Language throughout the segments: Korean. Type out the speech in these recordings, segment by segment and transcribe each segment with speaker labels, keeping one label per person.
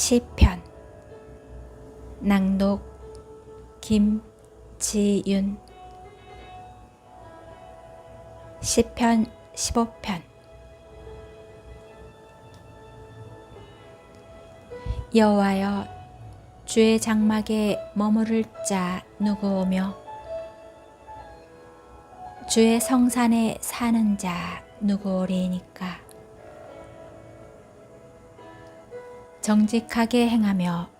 Speaker 1: 시편. 낭독 김지윤. 시편 15편. 여호와여 주의 장막에 머무를 자 누구오며 주의 성산에 사는 자 누구오리니까 정직하게 행하며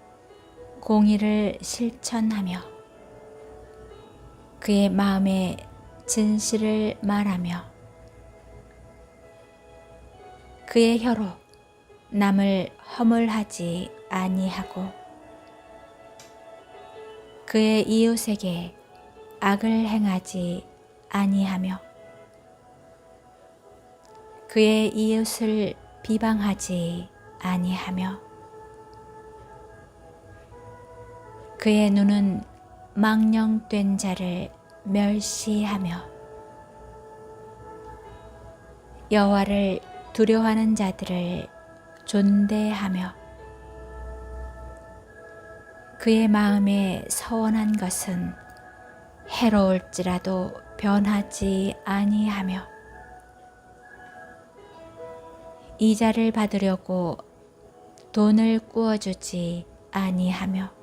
Speaker 1: 공의를 실천하며 그의 마음에 진실을 말하며 그의 혀로 남을 허물하지 아니하고 그의 이웃에게 악을 행하지 아니하며 그의 이웃을 비방하지 아니하며 그의 눈은 망령된 자를 멸시하며 여호와를 두려워하는 자들을 존대하며 그의 마음에 서원한 것은 해로울지라도 변하지 아니하며 이자를 받으려고 돈을 꾸어주지 아니하며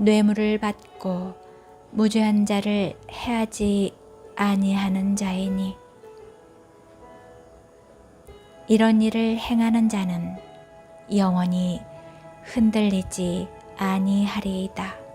Speaker 1: 뇌물을 받고 무죄한 자를 해하지 아니하는 자이니 이런 일을 행하는 자는 영원히 흔들리지 아니하리이다.